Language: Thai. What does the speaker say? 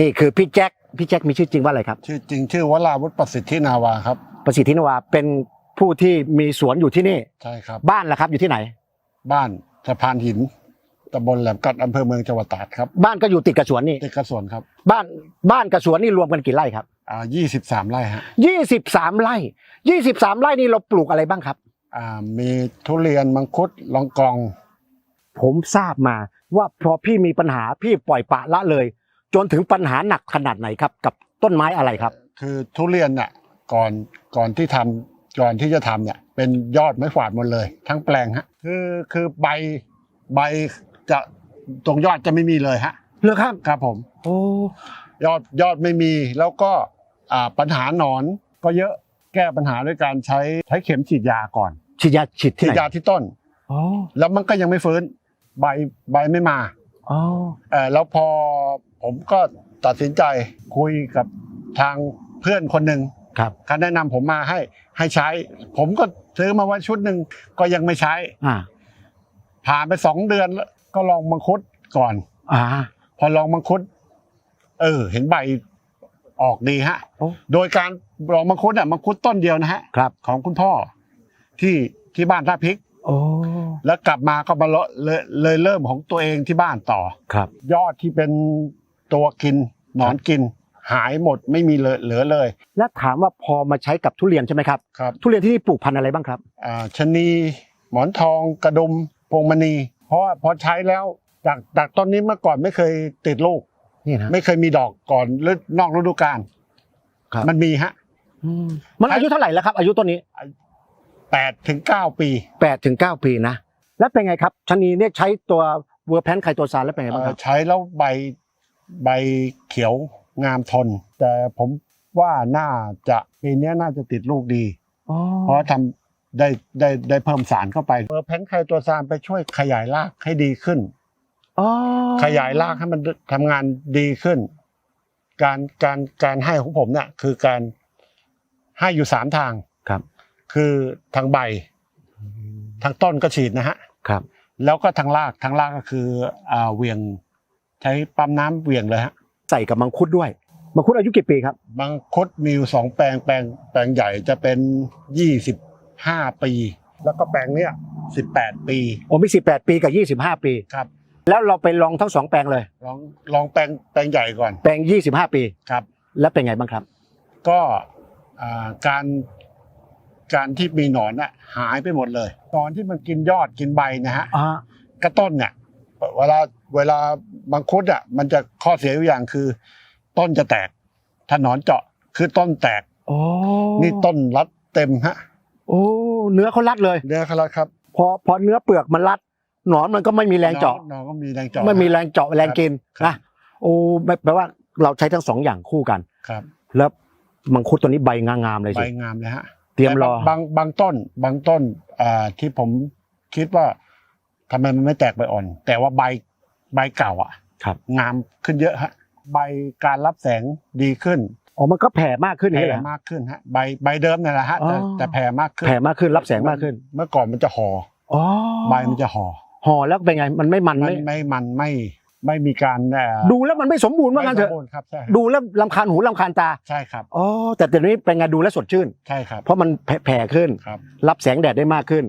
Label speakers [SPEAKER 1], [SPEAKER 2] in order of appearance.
[SPEAKER 1] นี่คือพี่แจ็คพี่แจ็คมีชื่อจริงว่าอะไรครับ
[SPEAKER 2] ชื่อจริงชื่อวราวุฒิประสิทธินาวาครับ
[SPEAKER 1] ประสิทธินวาเป็นผู้ที่มีสวนอยู่ที่นี่
[SPEAKER 2] ใช่ครับ
[SPEAKER 1] บ้านล่ะครับอยู่ที่ไหน
[SPEAKER 2] บ้านสะพานหินตำบลแหลมกัดอำเภอเมืองจังหวัดตราดครับ
[SPEAKER 1] บ้านก็อยู่ติดกับสวนนี่
[SPEAKER 2] ติดกระสวนครับ
[SPEAKER 1] บ้านบ้านกับสวนนี่รวมกันกี่ไร่ครับ
[SPEAKER 2] อ่ายี่สิบสามไร่ฮะ
[SPEAKER 1] ยี่สิบสามไร่ยี่สิบสามไร่นี่เราปลูกอะไรบ้างครับ
[SPEAKER 2] อ่ามีทุเรียนมังคุดลองกอง
[SPEAKER 1] ผมทราบมาว่าพอพี่มีปัญหาพี่ปล่อยปละละเลย จนถึงปัญหาหนักขนาดไหนครับ กับต้นไม้อะไรครับ
[SPEAKER 2] คือทุเรียนเนี่ยก่อนก่อนที่ทำก่อนที่จะทำเนี่ยเป็นยอดไม้ฝาดหมดเลย ทั้งแปลงฮะคือคือใบใบจะตรงยอดจะไม่มีเลยฮะ
[SPEAKER 1] เลือกครับ
[SPEAKER 2] ครับผม
[SPEAKER 1] โอ้
[SPEAKER 2] ยอดยอดไม่มีแล้วก็อ่าปัญหาหนอนก็เยอะแก้ปัญหาด้วยการใช้ใช้เข็มฉีดยาก่อน
[SPEAKER 1] ฉีดยาฉีดที่
[SPEAKER 2] ฉี
[SPEAKER 1] ไห
[SPEAKER 2] ด
[SPEAKER 1] น
[SPEAKER 2] ยาที่ต้น
[SPEAKER 1] อ๋อ
[SPEAKER 2] แล้วมันก็ยังไม่ฟื้นใบใบไม่มา
[SPEAKER 1] อ๋อ
[SPEAKER 2] เออแล้วพอ ผมก็ตัดสินใจคุยกับทางเพื่อนคนหนึ่ง
[SPEAKER 1] ครับ
[SPEAKER 2] เขาแนะนำผมมาให้ให้ใช้ ผมก็ซื้อมาไว้ชุดหนึ่งก็ยังไม่ใช้
[SPEAKER 1] อ่า
[SPEAKER 2] ผ่านไปสองเดือนแล้วก็ลองมังคุดก่อน
[SPEAKER 1] อ่า
[SPEAKER 2] พอลองมังคุด เออ เห็นใบออกดีฮะ
[SPEAKER 1] โอ้
[SPEAKER 2] โดยการลองมังคุดอะมังคุดต้นเดียวนะฮะ
[SPEAKER 1] ครับ
[SPEAKER 2] ของคุณพ่อที่ที่บ้านท่าพริก
[SPEAKER 1] โอ้
[SPEAKER 2] แล้วกลับมาก็มาเลาะเลยเลยเริ่มของตัวเองที่บ้านต่อ
[SPEAKER 1] ครับ
[SPEAKER 2] ยอดที่เป็น ตัวกินหนอนกิน หายหมดไม่มีเหลือเหลือเลย
[SPEAKER 1] แล้วถามว่าพอมาใช้กับทุเรียนใช่ไหมครับ
[SPEAKER 2] ครับ
[SPEAKER 1] ทุเรียนที่นี่ปลูกพันธุ์อะไรบ้างครับ
[SPEAKER 2] อ่าชะนีหมอนทองกระดุมพวงมณี เพราะว่าพอใช้แล้วจากจากต้นนี้เมื่อก่อนไม่เคยติดลูก
[SPEAKER 1] นี่นะ
[SPEAKER 2] ไม่เคยมีดอกก่อนหรือนอกฤดูกาล
[SPEAKER 1] ครับ
[SPEAKER 2] มันมีฮะ
[SPEAKER 1] อืมมันอายุเท่าไหร่แล้วครับ อายุต้นนี้
[SPEAKER 2] แปดถึงเก้าปี
[SPEAKER 1] แปดถึงเก้าปีนะแล้วเป็นไงครับชะนีเนี่ยใช้ตัวเวอร์แพนไคโตซานแล้วเป็นไงบ้างค
[SPEAKER 2] เอ่
[SPEAKER 1] รั
[SPEAKER 2] อบใช้แล้วใบ ใบเขียวงามทน แต่ผมว่าน่าจะปีเนี้ยน่าจะติดลูกดี
[SPEAKER 1] อ๋อ
[SPEAKER 2] เพราะทำได้ได้ได้เพิ่มสารเข้าไปเออแพนไคตัวซานไปช่วยขยายรากให้ดีขึ้น
[SPEAKER 1] อ๋อ
[SPEAKER 2] ขยายรากให้มันทำงานดีขึ้น การการการให้ของผมเนี่ยคือการให้อยู่สามทาง
[SPEAKER 1] ครับ
[SPEAKER 2] คือทางใบ ทางต้นก็ฉีดนะฮะ
[SPEAKER 1] ครับ
[SPEAKER 2] แล้วก็ทางรากทางรากก็คืออ่าเหวียง ใช้ปั๊มน้ำเหวียงเลยฮะ
[SPEAKER 1] ใส่กับมังคุดด้วย มังคุดอายุกี่ปีครับ
[SPEAKER 2] บางคดมีอยู่สองแปลงแปลงแปลงใหญ่จะเป็นยี่สิบห้าปี แล้วก็แปลงเนี้ยสิบแปดปี
[SPEAKER 1] โอ้มีสิบแปดปีกับยี่สิบห้าปี
[SPEAKER 2] ครับ
[SPEAKER 1] แล้วเราไปลองทั้งสองแปลงเลย
[SPEAKER 2] ลองลองแปลงแปลงใหญ่ก่อน
[SPEAKER 1] แปลงยี่สิบห้าปี
[SPEAKER 2] ครับ
[SPEAKER 1] แล้วเป็นไงบ้างครับ
[SPEAKER 2] ก็อ่าการการที่มีหนอนน่ะหายไปหมดเลยหนอนที่มันกินยอดกินใบนะฮะ
[SPEAKER 1] อ่า
[SPEAKER 2] กระต้นเนี่ย เวลาเวลาบางคุดอะมันจะข้อเสียอยู่อย่างคือ ต้นจะแตกถ้าหนอนเจาะคือต้นแตก
[SPEAKER 1] โอ้
[SPEAKER 2] นี่ต้นรัดเต็มฮะ
[SPEAKER 1] โอ้เนื้อเขารัดเลย
[SPEAKER 2] เนื้อคาราครับ
[SPEAKER 1] พอพอเนื้อเปลือกมันรัดหนอนมันก็ไม่มีแรงเจาะ
[SPEAKER 2] หนอนก็มีแรงเจาะ
[SPEAKER 1] ไม่มีแรงเจาะแรงกิน
[SPEAKER 2] ครับ
[SPEAKER 1] นะโอ้แปลว่าเราใช้ทั้งสองอย่างคู่กัน
[SPEAKER 2] ครับ
[SPEAKER 1] แล้วมังคุดตัวนี้ใบงามๆเลย
[SPEAKER 2] ใบ
[SPEAKER 1] สิ
[SPEAKER 2] งามเลยฮะ
[SPEAKER 1] เตรียมรอ
[SPEAKER 2] แต่บางบางบางต้น บางต้นอ่าที่ผมคิดว่า ทำไมมันไม่แตกใบอ่อน แต่ว่าใบใบเก่าอะ
[SPEAKER 1] ครับ
[SPEAKER 2] งามขึ้นเยอะฮะใบการรับแสงดีขึ้น
[SPEAKER 1] อ๋อมันก็แผ่มากขึ้น
[SPEAKER 2] แผ่
[SPEAKER 1] นี่แหละ
[SPEAKER 2] มากขึ้นฮะใบใบเดิมเนี่ยแหละฮะแต่
[SPEAKER 1] อ๋อ
[SPEAKER 2] แต่แผ่มากขึ้น
[SPEAKER 1] แผ่มากขึ้นรับแสงมากขึ้น
[SPEAKER 2] เมื่อก่อนมันจะห่อ
[SPEAKER 1] อ๋อ
[SPEAKER 2] ใบมันจะห่อ
[SPEAKER 1] ห่อแล้วเป็นไงมันไม่มัน
[SPEAKER 2] มัน
[SPEAKER 1] ไม่
[SPEAKER 2] ไม่มันไม่ไม่มีการเอ่อ
[SPEAKER 1] ดูแล้วมันไม่สมบูรณ์ว่างั้นเถอะ
[SPEAKER 2] ไม่สมบูรณ์ครับใช่
[SPEAKER 1] ดูแล้วลำคาญหูลำคาญตา
[SPEAKER 2] ใช่ครับ
[SPEAKER 1] อ๋อแต่ตัวนี้เป็นไงดูแล้วสดชื่น
[SPEAKER 2] ใช่ครับ
[SPEAKER 1] เพราะมันแผ่แผ่ขึ้น
[SPEAKER 2] ครับ
[SPEAKER 1] รับแสงแดดได้มากขึ้น